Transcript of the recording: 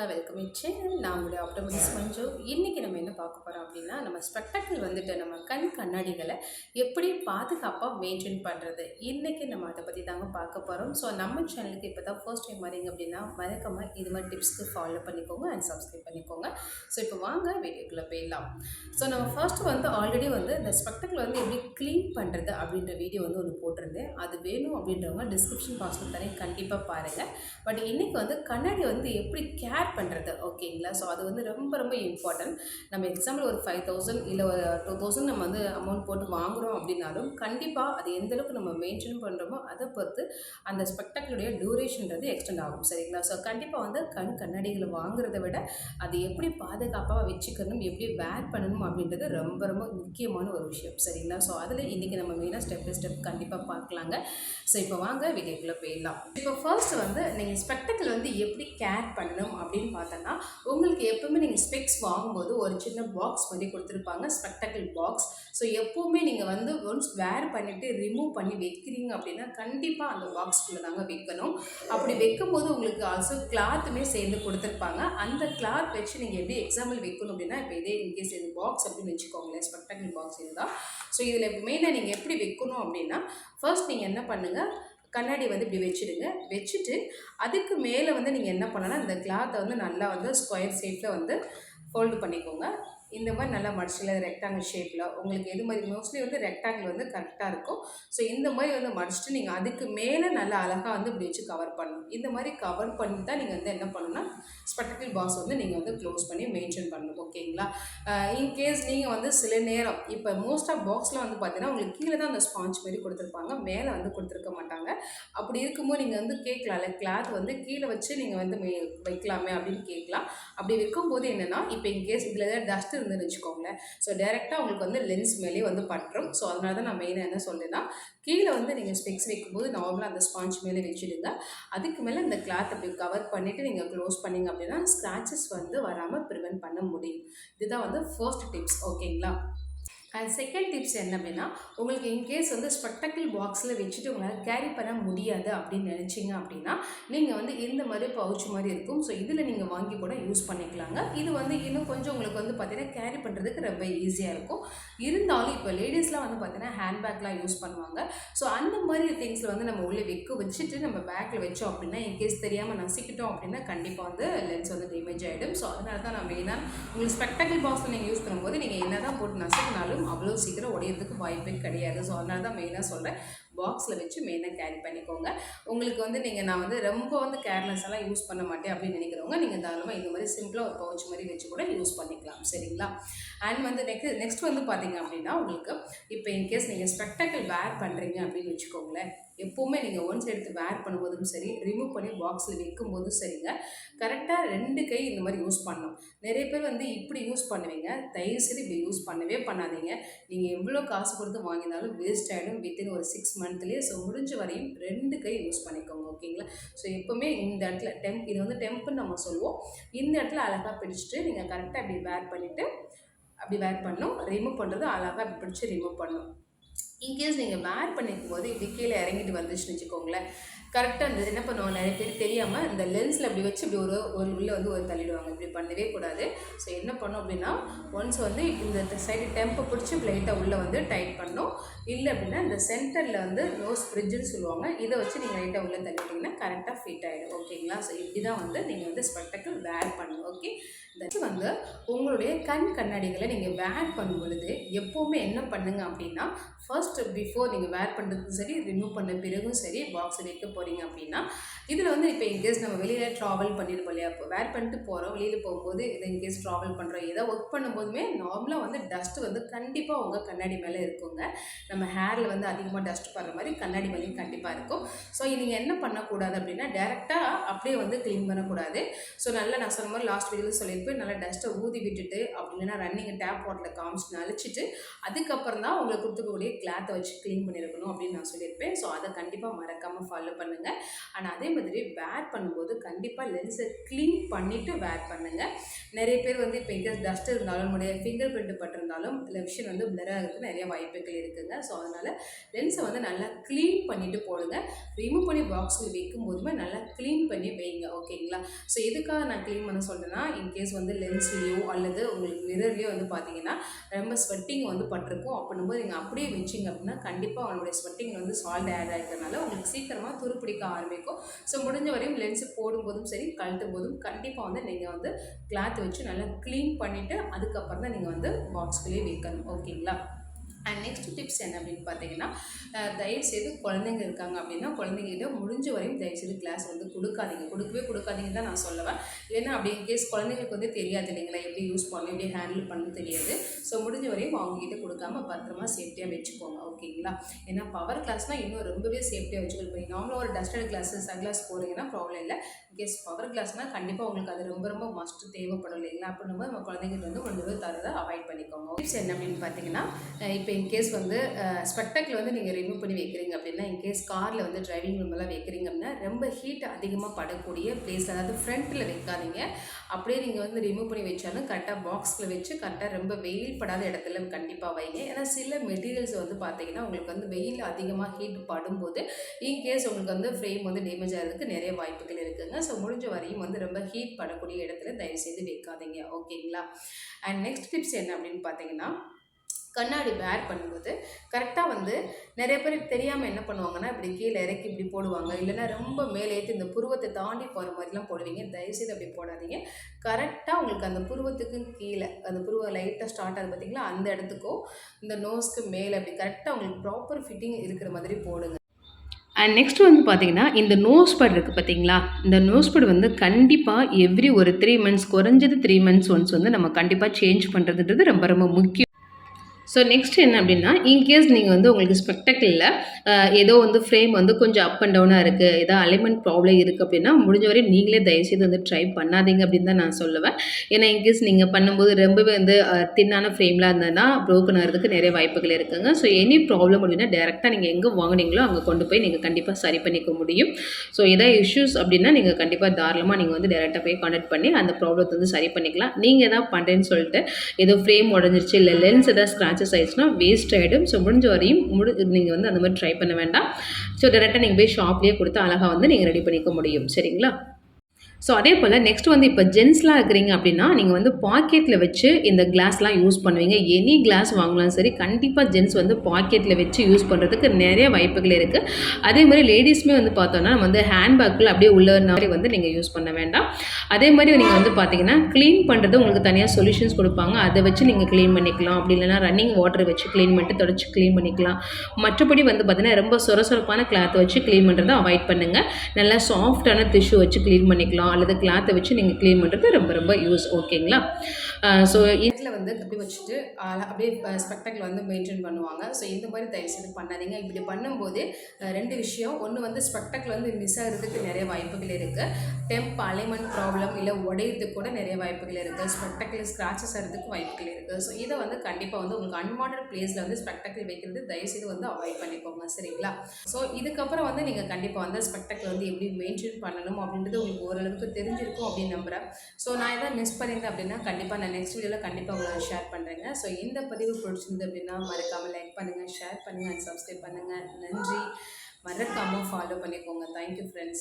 வாங்க welcome channel நான் உங்களுடைய ஆப்டமிஸ் மஞ்சு இன்றைக்கி நம்ம என்ன பார்க்க போகிறோம் அப்படின்னா நம்ம ஸ்பெக்டக்கிள் வந்துட்டு நம்ம கண் கண்ணாடிகளை எப்படி பாதுகாப்பாக மெயின்டைன் பண்ணுறது இன்றைக்கி நம்ம அதை பற்றி தாங்க பார்க்க போகிறோம் ஸோ நம்ம சேனலுக்கு இப்போ தான் ஃபர்ஸ்ட் டைம் வரீங்க அப்படின்னா மறக்காம இது மாதிரி டிப்ஸ்க்கு ஃபாலோ பண்ணிக்கோங்க அண்ட் சப்ஸ்கிரைப் பண்ணிக்கோங்க. ஸோ இப்போ வாங்க வீடியோக்குள்ளே போயிடலாம். ஸோ நம்ம ஃபர்ஸ்ட் வந்து ஆல்ரெடி வந்து இந்த ஸ்பெக்டக்கிள் வந்து எப்படி க்ளீன் பண்ணுறது அப்படின்ற வீடியோ வந்து ஒன்று போட்டிருந்தேன். அது வேணும் அப்படின்றவங்க டிஸ்கிரிப்ஷன் பாக்ஸில் தானே கண்டிப்பாக பாருங்கள் பட் இன்றைக்கி வந்து கண்ணாடி வந்து எப்படி கேர் பண்ணுறது ஓகேங்களா ஸோ அது வந்து ரொம்ப ரொம்ப இம்பார்ட்டன்ட் நம்ம எக்ஸாம்பிள் ஒரு ஃபைவ் தௌசண்ட் இல்லை ஒரு டூ தௌசண்ட் நம்ம வந்து அமௌண்ட் போட்டு வாங்குகிறோம் அப்படின்னாலும் கண்டிப்பாக அது எந்த அளவுக்கு நம்ம மெயின்டைன் பண்ணுறோமோ அதை பொறுத்து அந்த ஸ்பெக்டக்கிளுடைய டியூரேஷன்றது எக்ஸ்டெண்ட் ஆகும். சரிங்களா? ஸோ கண்டிப்பாக வந்து கண் கண்ணாடிகளை வாங்குறத விட அது எப்படி பாதுகாப்பாக வச்சுக்கணும் எப்படி வேர் பண்ணணும் அப்படின்றது ரொம்ப ரொம்ப முக்கியமான ஒரு விஷயம். சரிங்களா? ஸோ அதில் இன்றைக்கி நம்ம மெயினாக ஸ்டெப் பை ஸ்டெப் கண்டிப்பாக பார்க்கலாங்க. ஸோ இப்போ வாங்க வீடியோக்குள்ளே போயிடலாம். இப்போ ஃபர்ஸ்ட் வந்து நீங்கள் ஸ்பெக்டக்கிள் வந்து எப்படி கேர் பண்ணணும் அப்படின்னு பார்த்தோன்னா உங்களுக்கு எப்போவுமே நீங்கள் ஸ்பெக்ஸ் வாங்கும்போது ஒரு சின்ன பாக்ஸ் மாதிரி கொடுத்துருப்பாங்க ஸ்பெக்டக்கிள் பாக்ஸ் ஸோ எப்போவுமே நீங்கள் வந்து ஒன்ஸ் வேர் பண்ணிவிட்டு ரிமூவ் பண்ணி வைக்கிறீங்க அப்படின்னா கண்டிப்பாக அந்த பாக்ஸ்க்குள்ளே தாங்க வைக்கணும். அப்படி வைக்கும்போது உங்களுக்கு ஆல்சோ கிளாத்துமே சேர்ந்து கொடுத்துருப்பாங்க. அந்த கிளாத் வச்சு நீங்கள் எப்படி எக்ஸாம்பிள் வைக்கணும் அப்படின்னா இப்போ இதே இன்கேஸ் இது பாக்ஸ் அப்படின்னு வச்சுக்கோங்களேன் ஸ்பெக்டக்கிள் பாக்ஸ் இதுதான். ஸோ இதில் மெயினாக நீங்கள் எப்படி வைக்கணும் அப்படின்னா ஃபர்ஸ்ட் நீங்கள் என்ன பண்ணுங்கள் கண்ணாடி வந்து இப்படி வச்சுடுங்க. வச்சுட்டு அதுக்கு மேலே வந்து நீங்கள் என்ன பண்ணலாம் இந்த கிளாத்தை வந்து நல்லா வந்து ஸ்கொயர் ஷேப்பில் வந்து ஃபோல்டு பண்ணிக்கோங்க. இந்த மாதிரி நல்லா மடிச்சில் ரெக்டாங்கிள் ஷேப்பில் உங்களுக்கு எது மாதிரி மோஸ்ட்லி வந்து ரெக்டாங்கிள் வந்து கரெக்டாக இருக்கும். ஸோ இந்த மாதிரி வந்து மடிச்சுட்டு நீங்கள் அதுக்கு மேலே நல்லா அழகாக வந்து இப்படி வச்சு கவர் பண்ணணும். இந்த மாதிரி கவர் பண்ணி தான் நீங்கள் வந்து என்ன பண்ணணும்னா ஸ்பெக்டிக்கல் பாக்ஸ் வந்து நீங்கள் வந்து க்ளோஸ் பண்ணி மெயின்டைன் பண்ணணும். ஓகேங்களா இன்கேஸ் நீங்கள் வந்து சில நேரம் இப்போ மோஸ்ட் ஆஃப் பாக்ஸில் வந்து பார்த்தீங்கன்னா உங்களுக்கு கீழே தான் அந்த ஸ்பாஞ்ச் மாதிரி கொடுத்துருப்பாங்க. மேலே வந்து கொடுத்துருக்க மாட்டாங்க. அப்படி இருக்கும்போது நீங்கள் வந்து கேட்கலாம்ல கிளாத் வந்து கீழே வச்சு நீங்கள் வந்து வைக்கலாமே அப்படின்னு கேட்கலாம். அப்படி வைக்கும்போது என்னென்னா இப்போ இன்கேஸ் இதில் ஏதாவது டஸ்ட் இருந்துன்னு வச்சுக்கோங்களேன். ஸோ டேரெக்டாக உங்களுக்கு வந்து லென்ஸ் மேலே வந்து பட்டுரும். ஸோ அதனால தான் நான் மெயினாக என்ன சொல்லுன்னா கீழே வந்து நீங்கள் ஸ்பெக்ஸ் வைக்கும்போது நார்மலாக அந்த ஸ்பாஞ்ச் மேலே வச்சுடுங்க அதுக்கு மேலே இந்த கிளாத் அப்படி கவர் பண்ணிவிட்டு நீங்கள் க்ளோஸ் பண்ணிங்க அப்படின்னா ஸ்க்ராச்சஸ் வந்து வராமல் ப்ரிவென்ட் பண்ண முடியும். இதுதான் வந்து ஃபர்ஸ்ட் டிப்ஸ் ஓகேங்களா அண்ட் செகண்ட் டிப்ஸ் என்ன அப்படின்னா உங்களுக்கு இன்கேஸ் வந்து ஸ்பெக்டக்கிள் பாக்ஸில் வச்சுட்டு உங்களால் கேரி பண்ண முடியாது அப்படின்னு நினச்சிங்க அப்படின்னா நீங்கள் வந்து இந்த மாதிரி பவுச் மாதிரி இருக்கும். ஸோ இதில் நீங்கள் வாங்கி கூட யூஸ் பண்ணிக்கலாங்க. இது வந்து இன்னும் கொஞ்சம் உங்களுக்கு வந்து பார்த்தீங்கன்னா கேரி பண்ணுறதுக்கு ரொம்ப ஈஸியாக இருக்கும். இருந்தாலும் இப்போ லேடிஸ்லாம் வந்து பார்த்தீங்கன்னா ஹேண்ட்பேக்லாம் யூஸ் பண்ணுவாங்க. ஸோ அந்த மாதிரி திங்ஸில் வந்து நம்ம உள்ளே வைக்க வச்சுட்டு நம்ம பேக்கில் வச்சோம் அப்படின்னா இன்கேஸ் தெரியாமல் நசிக்கிட்டோம் அப்படின்னா கண்டிப்பாக வந்து லென்ஸ் வந்து டேமேஜ் ஆகிடும் ஸோ அதனால தான் நான் மெயினாக உங்களுக்கு ஸ்பெக்டக்கிள் பாக்ஸில் நீங்கள் யூஸ் பண்ணும்போது நீங்கள் என்ன தான் போட்டு நசுக்கினாலும் அவ்வளோ சீக்கிரம் உடையிறதுக்கு வாய்ப்பே கிடையாது. ஸோ அதனால தான் மெயினாக சொல்கிறேன் பாக்ஸில் வச்சு மெயினாக கேரி பண்ணிக்கோங்க. உங்களுக்கு வந்து நீங்கள் நான் வந்து ரொம்ப வந்து கேர்லெஸ் எல்லாம் யூஸ் பண்ண மாட்டேன் அப்படின்னு நினைக்கிறவங்க நீங்கள் தாராளமாக இந்த மாதிரி சிம்பிளாக ஒரு பவுச் மாதிரி வச்சு கூட யூஸ் பண்ணிக்கலாம். சரிங்களா? அண்ட் வந்து நெக்ஸ்ட் நெக்ஸ்ட் வந்து பார்த்தீங்க அப்படின்னா உங்களுக்கு இப்போ இன்கேஸ் நீங்கள் ஸ்பெக்டக்கிள் வேர் பண்ணுறீங்க அப்படின்னு வச்சுக்கோங்களேன். எப்போவுமே நீங்கள் ஒன்ஸ் எடுத்து வேர் பண்ணும்போதும் சரி ரிமூவ் பண்ணி பாக்ஸில் வைக்கும்போதும் சரிங்க. கரெக்டாக ரெண்டு கை இந்த மாதிரி யூஸ் பண்ணணும் நிறைய பேர் வந்து இப்படி யூஸ் பண்ணுவீங்க. தயவுசெய்து இப்படி யூஸ் பண்ணவே பண்ணாதீங்க. நீங்கள் எவ்வளோ காசு கொடுத்து வாங்கினாலும் வேஸ்ட் ஆகிடும் வித்தின் ஒரு சிக்ஸ் மந்த்லேயே ஸோ முடிஞ்ச வரையும் ரெண்டு கை யூஸ் பண்ணிக்கோங்க ஓகேங்களா ஸோ எப்போவுமே இந்த இடத்துல டெம்ப் இது வந்து டெம்ப்புன்னு நம்ம சொல்லுவோம். இந்த இடத்துல அழகாக பிடிச்சிட்டு நீங்கள் கரெக்டாக இப்படி வேர் பண்ணிவிட்டு அப்படி வேர் பண்ணணும். ரிமூவ் பண்ணுறது அழகாக பிடிச்சி ரிமூவ் பண்ணணும். இன்கேஸ் நீங்கள் வேர் பண்ணிக்கும் போது இப்படி கீழே இறங்கிட்டு வந்துச்சுன்னு வச்சுக்கோங்களேன் கரெக்டாக அந்த என்ன பண்ணுவாங்க? நிறைய பேர் தெரியாமல் இந்த லென்ஸில் இப்படி வச்சு இப்படி ஒரு ஒரு உள்ளே வந்து ஒரு தள்ளிடுவாங்க. இப்படி பண்ணவே கூடாது. ஸோ என்ன பண்ணோம் அப்படின்னா ஒன்ஸ் வந்து இந்த சைடு டெம்பை பிடிச்சி லைட்டாக உள்ளே வந்து டைட் பண்ணும். இல்லை அப்படின்னா இந்த சென்டரில் வந்து நோஸ் ஃப்ரிட்ஜுன்னு சொல்லுவாங்க. இதை வச்சு நீங்கள் லைட்டாக உள்ளே தள்ளிட்டிங்கன்னா கரெக்டாக ஃபிட் ஆகிடும் ஓகேங்களா ஸோ இப்படி தான் வந்து நீங்கள் வந்து ஸ்பெக்டக்கிள் வேர் பண்ணணும். ஓகே தச்சு வந்து உங்களுடைய கண் கண்ணாடிகளை நீங்கள் வேர் பண்ணும் பொழுது எப்போவுமே என்ன பண்ணுங்க அப்படின்னா ஃபர்ஸ்ட் பிஃபோர் நீங்கள் வேர் பண்ணுறதுக்கும் சரி ரிமூவ் பண்ண பிறகும் சரி பாக்ஸ் வைக்க போகிறீங்க அப்படின்னா இதில் வந்து இப்போ இன்கேஸ் நம்ம வெளியில் ட்ராவல் பண்ணியிருப்போம் இல்லையா? இப்போ வேர் பண்ணிட்டு போகிறோம் வெளியில் போகும்போது இதை இன்கேஸ் ட்ராவல் பண்ணுறோம் ஏதோ ஒர்க் பண்ணும்போதுமே நார்மலாக வந்து டஸ்ட் வந்து கண்டிப்பாக உங்கள் கண்ணாடி மேலே இருக்குங்க. நம்ம ஹேரில் வந்து அதிகமாக டஸ்ட் படுற மாதிரி கண்ணாடி மேலேயும் கண்டிப்பாக இருக்கும். ஸோ நீங்கள் என்ன பண்ணக்கூடாது அப்படின்னா டேரெக்டாக அப்படியே வந்து க்ளீன் பண்ணக்கூடாது. ஸோ நல்லா நான் சொன்ன மாதிரி லாஸ்ட் வீடியோவில் சொல்லியிருப்பேன் நல்லா டஸ்ட்டை ஊதி விட்டுட்டு அப்படி இல்லைன்னா ரன்னிங் டேப் வாட்டரில் காமிச்சு நழிச்சிட்டு அதுக்கப்புறம் தான் உங்களுக்கு கொடுத்துக்கக்கூடிய கிளாத்தை வச்சு க்ளீன் பண்ணியிருக்கணும் அப்படின்னு நான் சொல்லியிருப்பேன். ஸோ அதை கண்டிப்பாக மறக்காமல் ஃபாலோ பண்ணுங்கள் ஆனால் அதே மாதிரி வேர் பண்ணும்போது கண்டிப்பாக லென்ஸை க்ளீன் பண்ணிவிட்டு வேர் பண்ணுங்கள் நிறைய பேர் வந்து இப்போ எங்கே டஸ்ட் இருந்தாலும் நம்முடைய ஃபிங்கர் பிரிண்ட் பட்டிருந்தாலும் இல்லை விஷயம் வந்து பிளர் ஆகிறதுக்கு நிறைய வாய்ப்புகள் இருக்குங்க. ஸோ அதனால் லென்ஸை வந்து நல்லா க்ளீன் பண்ணிவிட்டு போடுங்க. ரிமூவ் பண்ணி பாக்ஸில் வைக்கும் போதுமே நல்லா க்ளீன் பண்ணி வைங்க. ஓகேங்களா ஸோ எதுக்காக நான் க்ளீன் பண்ண சொல்கிறேன்னா இன்கேஸ் வந்து லென்ஸ்லேயோ அல்லது உங்களுக்கு மிரர்லேயோ வந்து பார்த்தீங்கன்னா ரொம்ப ஸ்வெட்டிங் வந்து பட்டிருக்கும். அப்படின்னும்போது நீங்கள் அப்படியே வச்சிங்க அப்படின்னா கண்டிப்பாக அவங்களுடைய ஸ்வெட்டிங் வந்து சால்ட் ஆட் ஆகிறதுனால உங்களுக்கு துரு துருப்பிடிக்க ஆரம்பிக்கும். ஸோ முடிஞ்ச வரையும் லென்ஸு போடும்போதும் சரி கழட்டும் போதும் கண்டிப்பாக வந்து நீங்கள் வந்து கிளாத் வச்சு நல்லா க்ளீன் பண்ணிவிட்டு அதுக்கப்புறம் தான் நீங்கள் வந்து பாக்ஸ்குள்ளேயே வைக்கணும். ஓகேங்களா அண்ட் நெக்ஸ்ட் டிப்ஸ் என்ன அப்படின்னு பார்த்தீங்கன்னா தயவுசெய்து குழந்தைங்க இருக்காங்க அப்படின்னா குழந்தைங்ககிட்ட முடிஞ்ச வரையும் தயவு செய்து கிளாஸ் வந்து கொடுக்காதீங்க. கொடுக்கவே கொடுக்காதீங்கன்னு தான் நான் சொல்லுவேன். ஏன்னா அப்படி கேஸ் குழந்தைங்களுக்கு வந்து தெரியாது இல்லைங்களா எப்படி யூஸ் பண்ணணும் எப்படி ஹேண்டில் பண்ணணும் தெரியாது. ஸோ முடிஞ்ச வரையும் அவங்ககிட்ட கொடுக்காம பத்திரமா சேஃப்டியாக வச்சுக்கோங்க ஓகேங்களா? ஏன்னா பவர் கிளாஸ்னால் இன்னும் ரொம்பவே சேஃப்டியாக வச்சுக்கணும். இப்போ நார்மலாக ஒரு டஸ்டட் கிளாஸ் சன் கிளாஸ் போகிறீங்கன்னா ப்ராப்ளம் இல்லை கேஸ் பவர் கிளாஸ்னால் கண்டிப்பாக உங்களுக்கு அது ரொம்ப ரொம்ப மஸ்ட் தேவைப்படும் இல்லைங்களா? அப்படின்னும் நம்ம குழந்தைங்கிட்ட வந்து ஒன்று தரதை அவாய்ட் பண்ணிக்கோங்க. டிப்ஸ் என்ன அப்படின்னு பார்த்தீங்கன்னா இப்போ இப்போ இன்கேஸ் வந்து ஸ்பெக்டக்கில் வந்து நீங்கள் ரிமூவ் பண்ணி வைக்கிறீங்க அப்படின்னா இன்கேஸ் காரில் வந்து டிரைவிங் ரூமெல்லாம் வைக்கிறீங்க அப்படின்னா ரொம்ப ஹீட் அதிகமாக படக்கூடிய பிளேஸ் அதாவது ஃப்ரண்ட்டில் வைக்காதீங்க. அப்படியே நீங்கள் வந்து ரிமூவ் பண்ணி வச்சாலும் கரெக்டாக பாக்ஸில் வச்சு கரெக்டாக ரொம்ப வெயில் படாத இடத்துல கண்டிப்பாக வைங்க. ஏன்னா சில மெட்டீரியல்ஸ் வந்து பார்த்தீங்கன்னா உங்களுக்கு வந்து வெயில் அதிகமாக ஹீட் படும்போது இன்கேஸ் உங்களுக்கு வந்து ஃப்ரேம் வந்து டேமேஜ் ஆகிறதுக்கு நிறைய வாய்ப்புகள் இருக்குதுங்க ஸோ முடிஞ்ச வரையும் வந்து ரொம்ப ஹீட் படக்கூடிய இடத்துல தயவுசெய்து வைக்காதீங்க. ஓகேங்களா அண்ட் நெக்ஸ்ட் டிப்ஸ் என்ன அப்படின்னு பார்த்தீங்கன்னா கண்ணாடி வேர் பண்ணும்போது கரெக்டாக வந்து நிறைய பேர் தெரியாமல் என்ன பண்ணுவாங்கன்னா இப்படி கீழே இறக்கி இப்படி போடுவாங்க. இல்லைன்னா ரொம்ப மேலே ஏற்றி இந்த புருவத்தை தாண்டி போகிற மாதிரிலாம் போடுவீங்க. தயவுசெய்து அப்படி போடாதீங்க. கரெக்டாக உங்களுக்கு அந்த புருவத்துக்கு கீழே அந்த புருவ லைட்டாக ஸ்டார்ட் ஆகுது பார்த்தீங்களா அந்த இடத்துக்கோ இந்த நோஸ்க்கு மேலே அப்படி கரெக்டாக உங்களுக்கு ப்ராப்பர் ஃபிட்டிங் இருக்கிற மாதிரி போடுங்க. அண்ட் நெக்ஸ்ட் வந்து பார்த்தீங்கன்னா இந்த நோஸ் பட் இருக்குது பார்த்தீங்களா இந்த நோஸ் பட் வந்து கண்டிப்பாக எவ்ரி ஒரு த்ரீ மந்த்ஸ் குறைஞ்சது த்ரீ மந்த்ஸ் ஒன்ஸ் வந்து நம்ம கண்டிப்பாக சேஞ்ச் பண்ணுறதுன்றது ரொம்ப ரொம்ப முக்கியம். ஸோ நெக்ஸ்ட் என்ன அப்படின்னா இன்கேஸ் நீங்கள் வந்து உங்களுக்கு ஸ்பெக்டக்கிளில் ஏதோ வந்து ஃப்ரேம் வந்து கொஞ்சம் அப் அண்ட் டவுனாக இருக்குது ஏதோ அலைமெண்ட் ப்ராப்ளம் இருக்குது அப்படின்னா முடிஞ்ச வரையும் நீங்களே தயவுசெய்து வந்து ட்ரை பண்ணாதீங்க அப்படின்னு தான் நான் சொல்லுவேன். ஏன்னா இன்கேஸ் நீங்கள் பண்ணும்போது ரொம்பவே வந்து தின்னான ஃப்ரேம்லாம் இருந்ததுன்னா ப்ரோக்கன் ஆகிறதுக்கு நிறைய வாய்ப்புகள் இருக்குங்க. ஸோ எனி ப்ராப்ளம் அப்படின்னா டேரெக்டாக நீங்கள் எங்கே வாங்குனீங்களோ அங்கே கொண்டு போய் நீங்கள் கண்டிப்பாக சரி பண்ணிக்க முடியும். ஸோ ஏதாவது இஷ்யூஸ் அப்படின்னா நீங்கள் கண்டிப்பாக தாராளமாக நீங்கள் வந்து டேரெக்டாக போய் கான்டாக்ட் பண்ணி அந்த ப்ராப்ளத்தை வந்து சரி பண்ணிக்கலாம். நீங்கள் எதாவது பண்ணுறேன்னு சொல்லிட்டு ஏதோ ஃப்ரேம் உடஞ்சிருச்சு இல்லை லென்ஸ் எதாவது ஸ்க்ராச்சஸ் ஆயிடுச்சுன்னா வேஸ்ட் ஆகிடும் ஸோ முடிஞ்ச வரையும் முடி நீங்கள் வந்து அந்த மாதிரி ட்ரை பண்ண வேண்டாம். ஸோ டேரெக்டாக நீங்கள் போய் ஷாப்லேயே கொடுத்து அழகாக வந்து நீங்கள் ரெடி பண்ணிக்க முடியும். சரிங்களா? ஸோ அதே போல் நெக்ஸ்ட் வந்து இப்போ ஜென்ஸ்லாம் இருக்கிறீங்க அப்படின்னா நீங்கள் வந்து பாக்கெட்டில் வச்சு இந்த கிளாஸ்லாம் யூஸ் பண்ணுவீங்க. எனி கிளாஸ் வாங்கலாம் சரி கண்டிப்பாக ஜென்ஸ் வந்து பாக்கெட்டில் வச்சு யூஸ் பண்ணுறதுக்கு நிறைய வாய்ப்புகள் இருக்குது அதே மாதிரி லேடிஸுமே வந்து பார்த்தோன்னா நம்ம வந்து ஹேண்ட்பேக்கில் அப்படியே உள்ள மாதிரி வந்து நீங்கள் யூஸ் பண்ண வேண்டாம். அதே மாதிரி நீங்கள் வந்து பார்த்தீங்கன்னா க்ளீன் பண்ணுறது உங்களுக்கு தனியாக சொல்யூஷன்ஸ் கொடுப்பாங்க. அதை வச்சு நீங்கள் க்ளீன் பண்ணிக்கலாம். அப்படி இல்லைனா ரன்னிங் வாட்டர் வச்சு க்ளீன் பண்ணிட்டு தொடச்சி க்ளீன் பண்ணிக்கலாம். மற்றபடி வந்து பார்த்தீங்கன்னா ரொம்ப சொர சொரப்பான கிளாத்தை வச்சு க்ளீன் பண்ணுறதை அவாய்ட் பண்ணுங்கள் நல்லா சாஃப்டான டிஷ்யூ வச்சு க்ளீன் பண்ணிக்கலாம். அல்லது கிளாத்தை வச்சு நீங்கள் க்ளீன் பண்ணுறது ரொம்ப ரொம்ப யூஸ் ஓகேங்களா ஸோ இதில் வந்து கப்பி வச்சுட்டு அப்படியே ஸ்பெக்டக்கிள் வந்து மெயின்டைன் பண்ணுவாங்க. ஸோ இந்த மாதிரி தயவு செய்து பண்ணாதீங்க. இப்படி பண்ணும்போது ரெண்டு விஷயம். ஒன்று வந்து ஸ்பெக்டக்கிள் வந்து மிஸ் ஆகிறதுக்கு நிறைய வாய்ப்புகள் இருக்குது டெம்ப் அலைமெண்ட் ப்ராப்ளம் இல்லை உடையிறதுக்கு கூட நிறைய வாய்ப்புகள் இருக்குது ஸ்பெக்டக்கிள் ஸ்க்ராச்சஸ் ஆகிறதுக்கு வாய்ப்புகள் இருக்குது ஸோ இதை வந்து கண்டிப்பாக வந்து உங்களுக்கு அன்வான்ட் பிளேஸில் வந்து ஸ்பெக்டக்கிள் வைக்கிறது தயவுசெய்து வந்து அவாய்ட் பண்ணிக்கோங்க. சரிங்களா? ஸோ இதுக்கப்புறம் வந்து நீங்கள் கண்டிப்பாக வந்து ஸ்பெக்டக்கிள் வந்து எப்படி மெயின்டைன் பண்ணணும் அப்படின்றது உங்களுக்கு ஓரளவுக்கு தெரிஞ்சிருக்கும் அப்படின்னு நம்புகிறேன் ஸோ நான் எதாவது மிஸ் பண்ணியிருந்தேன் அப்படின்னா கண்டிப்பாக நான் நெக்ஸ்ட் வீடியோவில் கண்டிப்பாக உங்களை ஷேர் பண்ணுறேங்க ஸோ இந்த பதிவு பிடிச்சிருந்து அப்படின்னா மறக்காமல் லைக் பண்ணுங்கள் ஷேர் பண்ணுங்கள் அண்ட் சப்ஸ்கிரைப் பண்ணுங்கள் நன்றி. மறக்காமல் ஃபாலோ பண்ணிக்கோங்க. Thank you friends